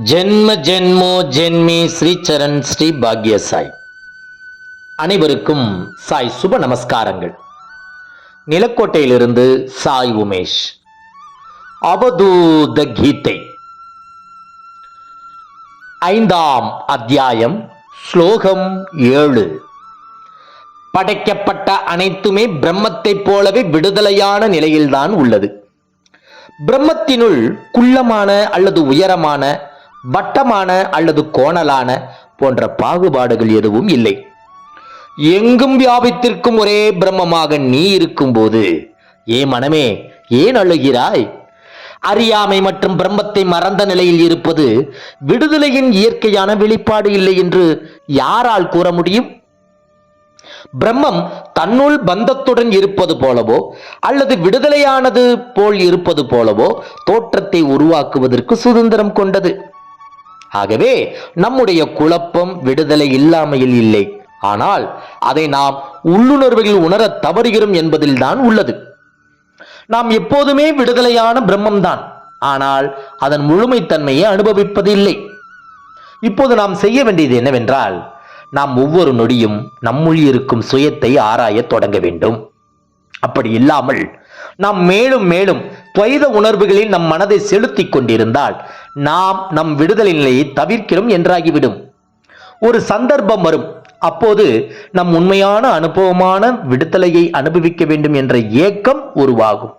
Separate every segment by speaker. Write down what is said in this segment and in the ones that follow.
Speaker 1: ஜென்ம ஜென்மோ ஜென்மி ஸ்ரீச்சரண் ஸ்ரீ பாக்ய சாய் அனைவருக்கும் சாய் சுப நமஸ்காரங்கள். நிலக்கோட்டையிலிருந்து சாய் உமேஷ். அவதூத கீதை. ஐந்தாம் அத்தியாயம் ஸ்லோகம் ஏழு. படைக்கப்பட்ட அனைத்துமே பிரம்மத்தைப் போலவே விடுதலையான நிலையில்தான் உள்ளது. பிரம்மத்தினுள் குள்ளமான அல்லது உயரமான வட்டமான அல்லது கோணலான போன்ற பாகுபாடுகள் எதுவும் இல்லை. எங்கும் வியாபித்திருக்கும் ஒரே பிரம்மமாக நீ இருக்கும்போது ஏ மனமே ஏன் அழுகிறாய்? அறியாமை மற்றும் பிரம்மத்தை மறந்த நிலையில் இருப்பது விடுதலையின் இயற்கையான வெளிப்பாடு இல்லை என்று யாரால் கூற முடியும்? பிரம்மம் தன்னுள் பந்தத்துடன் இருப்பது போலவோ அல்லது விடுதலையானது போல் இருப்பது போலவோ தோற்றத்தை உருவாக்குவதற்கு சுதந்திரம் கொண்டது. ஆகவே நம்முடைய குழப்பம் விடுதலை இல்லாமையில் இல்லை. ஆனால் அதை நாம் உள்ளுணர்வில் உணரத் தவறுகிறோம் என்பதில்தான் உள்ளது. நாம் எப்போதுமே விடுதலையான பிரம்மம்தான். ஆனால் அதன் முழுமைத்தன்மையை அனுபவிப்பதில்லை. இப்போது நாம் செய்ய வேண்டியது என்னவென்றால் நாம் ஒவ்வொரு நொடியும் நம்முள் இருக்கும் சுயத்தை ஆராயத் தொடங்க வேண்டும். அப்படி இல்லாமல் நாம் மேலும் மேலும் துவைத உணர்வுகளில் நம் மனதை செலுத்திக் கொண்டிருந்தால் நாம் நம் விடுதலை நிலையை தவிர்க்கிறோம் என்றாகிவிடும். ஒரு சந்தர்ப்பம் வரும். அப்போது நம் உண்மையான அனுபவமான விடுதலையை அனுபவிக்க வேண்டும் என்ற ஏக்கம் உருவாகும்.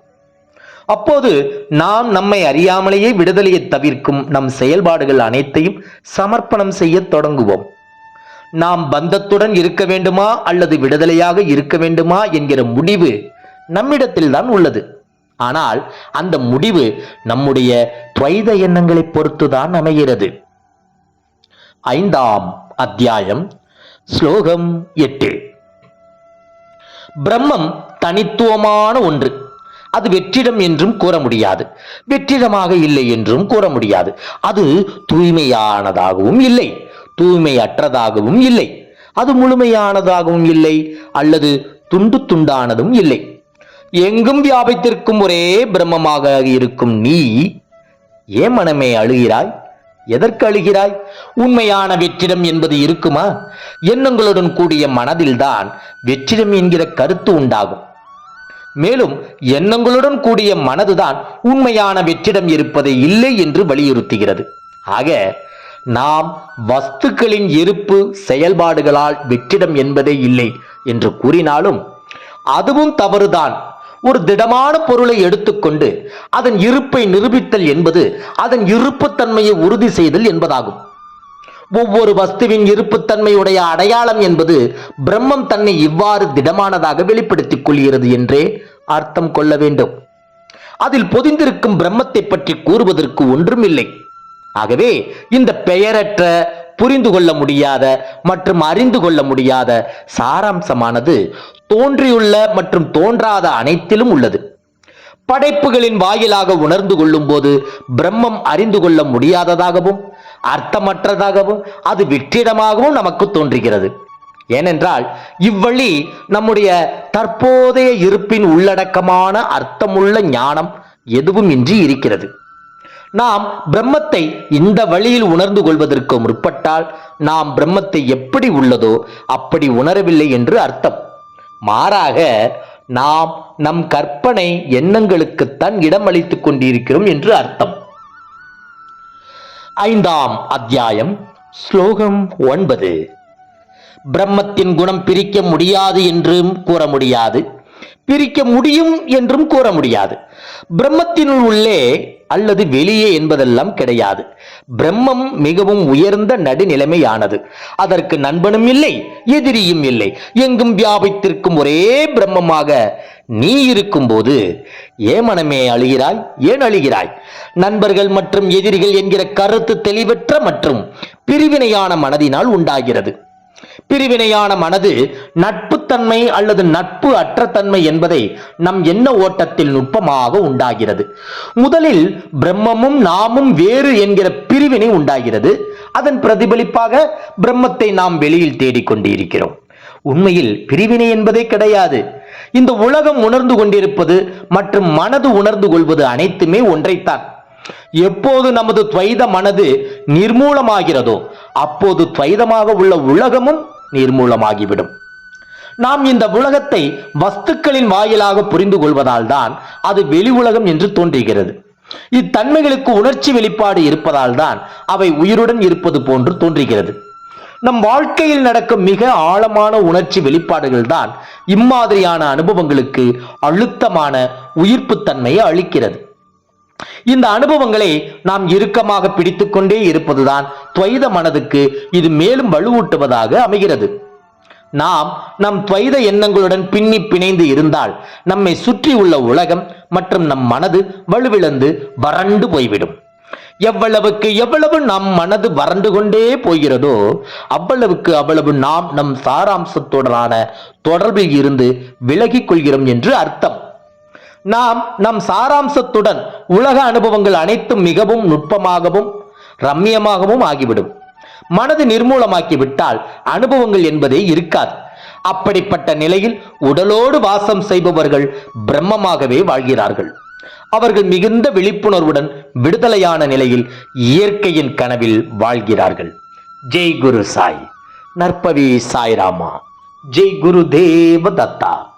Speaker 1: அப்போது நாம் நம்மை அறியாமலேயே விடுதலையை தவிர்க்கும் நம் செயல்பாடுகள் அனைத்தையும் சமர்ப்பணம் செய்ய தொடங்குவோம். நாம் பந்தத்துடன் இருக்க வேண்டுமா அல்லது விடுதலையாக இருக்க வேண்டுமா என்கிற முடிவு நம்மிடத்தில்தான் உள்ளது. ஆனால் அந்த முடிவு நம்முடைய துவைத எண்ணங்களை பொறுத்துதான் அமைகிறது. ஐந்தாம் அத்தியாயம் ஸ்லோகம் எட்டு. பிரம்மம் தனித்துவமான ஒன்று. அது வெற்றிடம் என்றும் கூற முடியாது. வெற்றிடமாக இல்லை என்றும் கூற முடியாது. அது தூய்மையானதாகவும் இல்லை. தூய்மையற்றதாகவும் இல்லை. அது முழுமையானதாகவும் இல்லை. அல்லது துண்டு துண்டானதும் இல்லை. எங்கும் வியாபித்திருக்கும் ஒரே பிரம்மமாக இருக்கும் நீ ஏன் மனமே அழுகிறாய்? எதற்கு அழுகிறாய்? உண்மையான வெற்றிடம் என்பது இருக்குமா? எண்ணங்களுடன் கூடிய மனதில்தான் வெற்றிடம் என்கிற கருத்து உண்டாகும். மேலும் எண்ணங்களுடன் கூடிய மனதுதான் உண்மையான வெற்றிடம் இருப்பதே இல்லை என்று வலியுறுத்துகிறது. ஆக நாம் வஸ்துக்களின் இருப்பு செயல்பாடுகளால் வெற்றிடம் என்பதே இல்லை என்று கூறினாலும் அதுவும் தவறுதான். ஒரு திடமான பொருளை எடுத்துக்கொண்டு அதன் இருப்பை நிரூபித்தல் என்பது அதன் இருப்புத்தன்மையை உறுதி செய்தல் என்பதாகும். ஒவ்வொரு வஸ்துவின் இருப்புத்தன்மையுடைய அடையாளம் என்பது பிரம்மம் தன்னை இவ்வாறு திடமானதாக வெளிப்படுத்திக் கொள்கிறது என்றே அர்த்தம் கொள்ள வேண்டும். அதில் பொதிந்திருக்கும் பிரம்மத்தை பற்றி கூறுவதற்கு ஒன்றுமில்லை. ஆகவே இந்த பெயரற்ற புரிந்து கொள்ள முடியாத மற்றும் அறிந்து கொள்ள முடியாத சாராம்சமானது தோன்றியுள்ள மற்றும் தோன்றாத அனைத்திலும் உள்ளது. படைப்புகளின் வாயிலாக உணர்ந்து கொள்ளும் போது பிரம்மம் அறிந்து கொள்ள முடியாததாகவும் அர்த்தமற்றதாகவும் அது வெற்றிடமாகவும் நமக்கு தோன்றுகிறது. ஏனென்றால் இவ்வழி நம்முடைய தற்போதைய இருப்பின் உள்ளடக்கமான அர்த்தமுள்ள ஞானம் எதுவும் இன்றி இருக்கிறது. நாம் பிரம்மத்தை இந்த வழியில் உணர்ந்து கொள்வதற்கு முற்பட்டால் நாம் பிரம்மத்தை எப்படி உள்ளதோ அப்படி உணரவில்லை என்று அர்த்தம். மாறாக நாம் நம் கற்பனை எண்ணங்களுக்குத்தான் இடம் அளித்துக் கொண்டிருக்கிறோம் என்று அர்த்தம். ஐந்தாம் அத்தியாயம் ஸ்லோகம் ஒன்பது. பிரம்மத்தின் குணம் பிரிக்க முடியாது என்றும் கூற முடியாது. பிரிக்க முடியும் என்றும் கூற முடியாது. பிரம்மத்தினுள் உள்ளே அல்லது வெளியே என்பதெல்லாம் கிடையாது. பிரம்மம் மிகவும் உயர்ந்த நடுநிலைமையானது. அதற்கு நண்பனும் இல்லை எதிரியும் இல்லை. எங்கும் வியாபித்திருக்கும் ஒரே பிரம்மமாக நீ இருக்கும்போது ஏமனமே அழுகிறாய்? ஏன் அழுகிறாய்? நண்பர்கள் மற்றும் எதிரிகள் என்கிற கருத்து தெளிவற்ற மற்றும் பிரிவினையான மனதினால் உண்டாகிறது. பிரிவினையான மனது நட்பு நட்புத்தன்மை அல்லது நட்பு அற்ற தன்மை என்பதை நம் எண்ண ஓட்டத்தில் நுட்பமாக உண்டாகிறது. முதலில் பிரம்மமும் நாமும் வேறு என்கிற பிரிவினை உண்டாகிறது. அதன் பிரதிபலிப்பாக பிரம்மத்தை நாம் வெளியில் தேடிக்கொண்டிருக்கிறோம் உண்மையில் பிரிவினை என்பதே கிடையாது. இந்த உலகம் உணர்ந்து கொண்டிருப்பது மற்றும் மனது உணர்ந்து கொள்வது அனைத்துமே ஒன்றைத்தான். எப்போது நமது துவைத மனது நிர்மூலமாகிறதோ அப்போது துவைதமாக உள்ள உலகமும் நிர்மூலமாகிவிடும். நாம் இந்த உலகத்தை வஸ்துக்களின் வாயிலாக புரிந்து கொள்வதால் தான் அது வெளி உலகம் என்று தோன்றுகிறது. இத்தன்மைகளுக்கு உணர்ச்சி வெளிப்பாடு இருப்பதால் தான் அவை உயிருடன் இருப்பது போன்று தோன்றுகிறது. நம் வாழ்க்கையில் நடக்கும் மிக ஆழமான உணர்ச்சி வெளிப்பாடுகள் தான் இம்மாதிரியான அனுபவங்களுக்கு அழுத்தமான உயிர்ப்புத்தன்மையை அளிக்கிறது. இந்த அனுபவங்களை நாம் இறுக்கமாக பிடித்துக்கொண்டே இருப்பதுதான் துவைத மனதுக்கு இது மேலும் வலுவூட்டுவதாக அமைகிறது. நாம் நம் துவைத எண்ணங்களுடன் பின்னி பிணைந்து இருந்தால் நம்மை சுற்றி உள்ள உலகம் மற்றும் நம் மனது வலுவிழந்து வறண்டு போய்விடும். எவ்வளவுக்கு எவ்வளவு நம் மனது வறண்டு கொண்டே போகிறதோ அவ்வளவுக்கு அவ்வளவு நாம் நம் சாராம்சத்துடனான தொடர்பில் இருந்து விலகிக் கொள்கிறோம் என்று அர்த்தம். நாம் நம் சாராம்சத்துடன் உலக அனுபவங்கள் அனைத்தும் மிகவும் நுட்பமாகவும் ரம்மியமாகவும் ஆகிவிடும். மனது நிர்மூலமாக்கி விட்டால் அனுபவங்கள் என்பதே இருக்காது. அப்படிப்பட்ட நிலையில் உடலோடு வாசம் செய்பவர்கள் பிரம்மமாகவே வாழ்கிறார்கள். அவர்கள் மிகுந்த விழிப்புணர்வுடன் விடுதலையான நிலையில் இயற்கையின் கனவில் வாழ்கிறார்கள். ஜெய் குரு சாய். நற்பவி சாய்ராமா. ஜெய் குரு தேவ தத்தா.